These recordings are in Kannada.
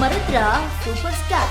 ಮರೆತ್ರ ಸೂಪರ್ ಸ್ಟಾರ್.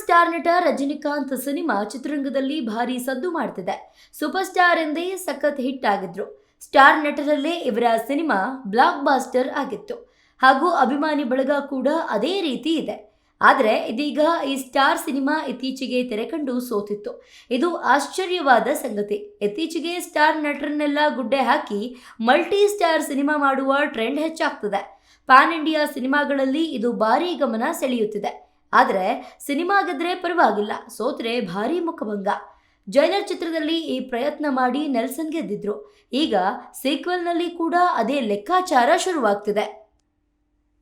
ಸ್ಟಾರ್ ನಟ ರಜನಿಕಾಂತ್ ಸಿನಿಮಾ ಚಿತ್ರರಂಗದಲ್ಲಿ ಭಾರಿ ಸದ್ದು ಮಾಡ್ತಿದೆ. ಸೂಪರ್ ಸ್ಟಾರ್ ಎಂದೇ ಸಖತ್ ಹಿಟ್ ಆಗಿದ್ರು. ಸ್ಟಾರ್ ನಟರಲ್ಲೇ ಇವರ ಸಿನಿಮಾ ಬ್ಲಾಕ್ ಬಾಸ್ಟರ್ ಆಗಿತ್ತು. ಹಾಗೂ ಅಭಿಮಾನಿ ಬಳಗ ಕೂಡ ಅದೇ ರೀತಿ ಇದೆ. ಆದರೆ ಇದೀಗ ಈ ಸ್ಟಾರ್ ಸಿನಿಮಾ ಇತ್ತೀಚೆಗೆ ತೆರೆಕಂಡು ಸೋತಿತ್ತು. ಇದು ಆಶ್ಚರ್ಯವಾದ ಸಂಗತಿ. ಇತ್ತೀಚೆಗೆ ಸ್ಟಾರ್ ನಟರನ್ನೆಲ್ಲ ಗುಡ್ಡೆ ಹಾಕಿ ಮಲ್ಟಿ ಸ್ಟಾರ್ ಸಿನಿಮಾ ಮಾಡುವ ಟ್ರೆಂಡ್ ಹೆಚ್ಚಾಗ್ತದೆ. ಪ್ಯಾನ್ ಇಂಡಿಯಾ ಸಿನಿಮಾಗಳಲ್ಲಿ ಇದು ಭಾರಿ ಗಮನ ಸೆಳೆಯುತ್ತಿದೆ. ಆದರೆ ಸಿನಿಮಾ ಗೆದ್ರೆ ಪರವಾಗಿಲ್ಲ, ಸೋತ್ರೆ ಭಾರಿ ಮುಖಭಂಗ. ಜೈಲರ್ ಚಿತ್ರದಲ್ಲಿ ಈ ಪ್ರಯತ್ನ ಮಾಡಿ ನೆಲ್ಸನ್ ಗೆದ್ದಿದ್ರು. ಈಗ ಸೀಕ್ವೆಲ್ನಲ್ಲಿ ಕೂಡ ಅದೇ ಲೆಕ್ಕಾಚಾರ ಶುರುವಾಗ್ತಿದೆ.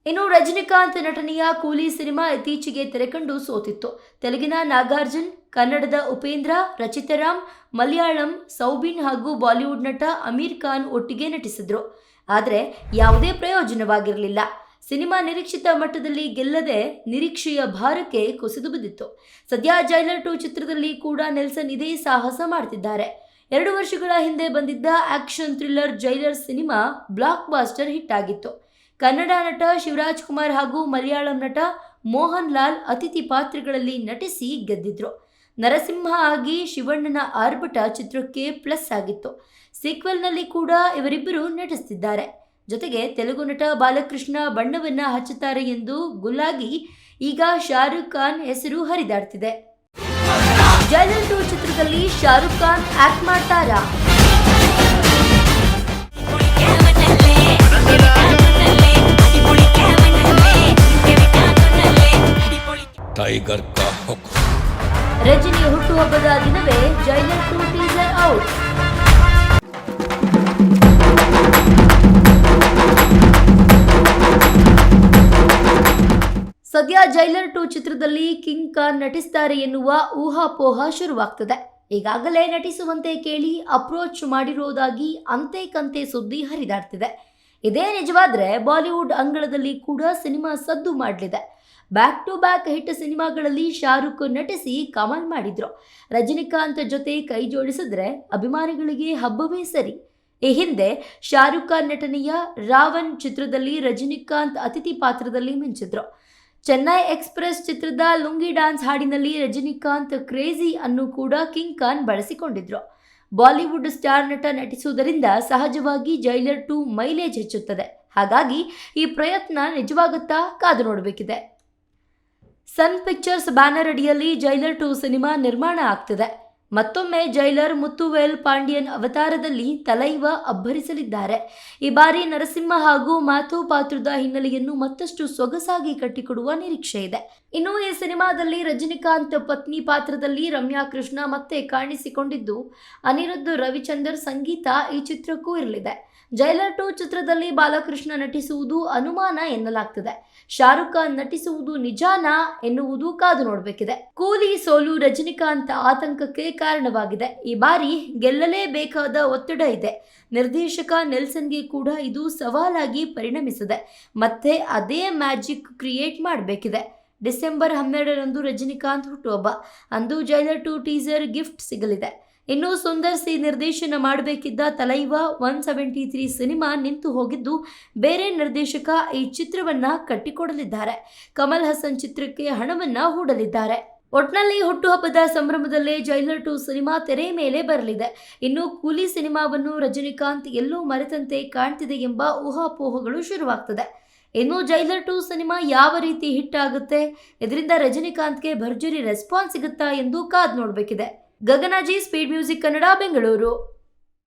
ಇನ್ನು ರಜನಿಕಾಂತ್ ನಟನೆಯ ಕೂಲಿ ಸಿನಿಮಾ ಇತ್ತೀಚೆಗೆ ತೆರೆಕಂಡು ಸೋತಿತ್ತು. ತೆಲುಗಿನ ನಾಗಾರ್ಜುನ್, ಕನ್ನಡದ ಉಪೇಂದ್ರ ರಚಿತಾರಾಮ್ ಮಲಯಾಳಂ, ಸೌಬಿನ್ ಹಾಗೂ ಬಾಲಿವುಡ್ ನಟ ಅಮೀರ್ ಖಾನ್ ಒಟ್ಟಿಗೆ ನಟಿಸಿದ್ರು. ಆದರೆ ಯಾವುದೇ ಪ್ರಯೋಜನವಾಗಿರಲಿಲ್ಲ. ಸಿನಿಮಾ ನಿರೀಕ್ಷಿತ ಮಟ್ಟದಲ್ಲಿ ಗೆಲ್ಲದೆ ನಿರೀಕ್ಷೆಯ ಭಾರಕ್ಕೆ ಕುಸಿದು ಬಿದ್ದಿತ್ತು. ಸದ್ಯ ಜೈಲರ್ ಟು ಚಿತ್ರದಲ್ಲಿ ಕೂಡ ನೆಲ್ಸನ್ ಇದೇ ಸಾಹಸ ಮಾಡ್ತಿದ್ದಾರೆ. ಎರಡು ವರ್ಷಗಳ ಹಿಂದೆ ಬಂದಿದ್ದ action thriller Jailer cinema block buster hit ಆಗಿತ್ತು. ಕನ್ನಡ ನಟ ಶಿವರಾಜ್ ಕುಮಾರ್ ಹಾಗೂ ಮಲಯಾಳಂ ನಟ ಮೋಹನ್ ಲಾಲ್ ಅತಿಥಿ ಪಾತ್ರಗಳಲ್ಲಿ ನಟಿಸಿ ಗೆದ್ದಿದ್ರು. ನರಸಿಂಹ ಆಗಿ ಶಿವಣ್ಣನ ಆರ್ಭಟ ಚಿತ್ರಕ್ಕೆ ಪ್ಲಸ್ ಆಗಿತ್ತು. ಸೀಕ್ವೆಲ್ನಲ್ಲಿ ಕೂಡ ಇವರಿಬ್ಬರು ನಟಿಸುತ್ತಿದ್ದಾರೆ ಜೊತೆಗೆ ತೆಲುಗು ನಟ ಬಾಲಕೃಷ್ಣ ಬಣ್ಣವನ್ನ ಹಚ್ಚುತ್ತಾರೆ ಎಂದು ಗುಲಾಗಿ ಈಗ ಶಾರುಖ್ ಖಾನ್ ಹೆಸರು ಹರಿದಾಡ್ತಿದೆ. ಜಯಲಲ್ ಟೂ ಚಿತ್ರದಲ್ಲಿ ಶಾರುಖ್ ಖಾನ್ ಆಕ್ಟ್ ಮಾಡ್ತಾರಾ? ಟೈಗರ್ ಕಾ ಹುಕ್ ರಜನಿ ಹುಟ್ಟುಹಬ್ಬದ ದಿನವೇ ಜೈಲರ್ ಟು ಟೀಸರ್ ಔಟ್ ಸದ್ಯ ಜೈಲರ್ ಟು ಚಿತ್ರದಲ್ಲಿ ಕಿಂಗ್ ಖಾನ್ ನಟಿಸ್ತಾರೆ ಎನ್ನುವ ಊಹಾಪೋಹ ಶುರುವಾಗ್ತದೆ. ಈಗಾಗಲೇ ನಟಿಸುವಂತೆ ಕೇಳಿ ಅಪ್ರೋಚ್ ಮಾಡಿರುವುದಾಗಿ ಅಂತೆ ಕಂತೆ ಸುದ್ದಿ ಹರಿದಾಡ್ತಿದೆ. ಇದೇ ನಿಜವಾದ್ರೆ ಬಾಲಿವುಡ್ ಅಂಗಳದಲ್ಲಿ ಕೂಡ ಸಿನಿಮಾ ಸದ್ದು ಮಾಡಲಿದೆ. ಬ್ಯಾಕ್ ಟು ಬ್ಯಾಕ್ ಹಿಟ್ ಸಿನಿಮಾಗಳಲ್ಲಿ ಶಾರುಖ್ ನಟಿಸಿ ಕಮಾಲ್ ಮಾಡಿದ್ರು. ರಜನಿಕಾಂತ್ ಜೊತೆ ಕೈ ಜೋಡಿಸಿದ್ರೆ ಅಭಿಮಾನಿಗಳಿಗೆ ಹಬ್ಬವೇ ಸರಿ. ಈ ಹಿಂದೆ ಶಾರುಖ್ ಖಾನ್ ನಟನೆಯ ರಾವಣ್ ಚಿತ್ರದಲ್ಲಿ ರಜನಿಕಾಂತ್ ಅತಿಥಿ ಪಾತ್ರದಲ್ಲಿ ಮಿಂಚಿದ್ರು. ಚೆನ್ನೈ ಎಕ್ಸ್ಪ್ರೆಸ್ ಚಿತ್ರದ ಲುಂಗಿ ಡ್ಯಾನ್ಸ್ ಹಾಡಿನಲ್ಲಿ ರಜನಿಕಾಂತ್ ಕ್ರೇಜಿ ಅನ್ನು ಕೂಡ ಕಿಂಗ್ ಖಾನ್ ಬಳಸಿಕೊಂಡಿದ್ರು. ಬಾಲಿವುಡ್ ಸ್ಟಾರ್ ನಟ ನಟಿಸುವುದರಿಂದ ಸಹಜವಾಗಿ ಜೈಲರ್ ಟು ಮೈಲೇಜ್ ಹೆಚ್ಚುತ್ತದೆ. ಹಾಗಾಗಿ ಈ ಪ್ರಯತ್ನ ನಿಜವಾಗುತ್ತಾ ಕಾದು ನೋಡಬೇಕಿದೆ. ಸನ್ ಪಿಕ್ಚರ್ಸ್ ಬ್ಯಾನರ್ ಅಡಿಯಲ್ಲಿ ಜೈಲರ್ ಟು ಸಿನಿಮಾ ನಿರ್ಮಾಣ ಆಗ್ತಿದೆ. ಮತ್ತೊಮ್ಮೆ ಜೈಲರ್ ಮುತ್ತುವೇಲ್ ಪಾಂಡಿಯನ್ ಅವತಾರದಲ್ಲಿ ತಲೈವ ಅಬ್ಬರಿಸಲಿದ್ದಾರೆ. ಈ ಬಾರಿ ನರಸಿಂಹ ಹಾಗೂ ಮಾಥು ಪಾತ್ರದ ಹಿನ್ನೆಲೆಯನ್ನು ಮತ್ತಷ್ಟು ಸೊಗಸಾಗಿ ಕಟ್ಟಿಕೊಡುವ ನಿರೀಕ್ಷೆ ಇದೆ. ಇನ್ನು ಈ ಸಿನಿಮಾದಲ್ಲಿ ರಜನಿಕಾಂತ್ ಪತ್ನಿ ಪಾತ್ರದಲ್ಲಿ ರಮ್ಯಾ ಕೃಷ್ಣ ಮತ್ತೆ ಕಾಣಿಸಿಕೊಂಡಿದ್ದು ಅನಿರುದ್ಧ ರವಿಚಂದರ್ ಸಂಗೀತ ಈ ಚಿತ್ರಕ್ಕೂ ಇರಲಿದೆ. ಜೈಲರ್ ಟು ಚಿತ್ರದಲ್ಲಿ ಬಾಲಕೃಷ್ಣ ನಟಿಸುವುದು ಅನುಮಾನ ಎನ್ನಲಾಗ್ತದೆ. ಶಾರುಖ್ ಖಾನ್ ನಟಿಸುವುದು ನಿಜಾನಾ ಎನ್ನುವುದು ಕಾದು ನೋಡಬೇಕಿದೆ. ಕೂಲಿ ಸೋಲು ರಜನಿಕಾಂತ್ ಆತಂಕಕ್ಕೆ ಕಾರಣವಾಗಿದೆ. ಈ ಬಾರಿ ಗೆಲ್ಲಲೇಬೇಕಾದ ಒತ್ತಡ ಇದೆ. ನಿರ್ದೇಶಕ ನೆಲ್ಸನ್ಗೆ ಕೂಡ ಇದು ಸವಾಲಾಗಿ ಪರಿಣಮಿಸಿದೆ. ಮತ್ತೆ ಅದೇ ಮ್ಯಾಜಿಕ್ ಕ್ರಿಯೇಟ್ ಮಾಡಬೇಕಿದೆ. ಡಿಸೆಂಬರ್ ಹನ್ನೆರಡರಂದು ರಜನಿಕಾಂತ್ ಹುಟ್ಟುಹಬ್ಬ. ಅಂದು ಜೈಲರ್ ಟು ಟೀಸರ್ ಗಿಫ್ಟ್ ಸಿಗಲಿದೆ. ಇನ್ನು ಸುಂದರ್ ಸಿ ನಿರ್ದೇಶನ ಮಾಡಬೇಕಿದ್ದ Thalaiva one seventy three cinema ನಿಂತು ಹೋಗಿದ್ದು ಬೇರೆ ನಿರ್ದೇಶಕ ಈ ಚಿತ್ರವನ್ನ ಕಟ್ಟಿಕೊಡಲಿದ್ದಾರೆ. ಕಮಲ್ ಹಸನ್ ಚಿತ್ರಕ್ಕೆ ಹಣವನ್ನ ಹೂಡಲಿದ್ದಾರೆ. ಒಟ್ನಲ್ಲಿ ಹುಟ್ಟುಹಬ್ಬದ ಸಂಭ್ರಮದಲ್ಲೇ ಜೈಲರ್ ಟು ಸಿನಿಮಾ ತೆರೆ ಮೇಲೆ ಬರಲಿದೆ. ಇನ್ನು ಕೂಲಿ ಸಿನಿಮಾವನ್ನು ರಜನಿಕಾಂತ್ ಎಲ್ಲೂ ಮರೆತಂತೆ ಕಾಣ್ತಿದೆ ಎಂಬ ಊಹಾಪೋಹಗಳು ಶುರುವಾಗ್ತದೆ. ಇನ್ನು ಜೈಲರ್ ಟು ಸಿನಿಮಾ ಯಾವ ರೀತಿ ಹಿಟ್ ಆಗುತ್ತೆ? ಇದರಿಂದ ರಜನಿಕಾಂತ್ಗೆ ಭರ್ಜರಿ ರೆಸ್ಪಾನ್ಸ್ ಸಿಗುತ್ತಾ ಎಂದು ಕಾದ್ ನೋಡಬೇಕಿದೆ. ಗಗನಾಜಿ ಸ್ಪೀಡ್ ಮ್ಯೂಸಿಕ್ ಕನ್ನಡ ಬೆಂಗಳೂರು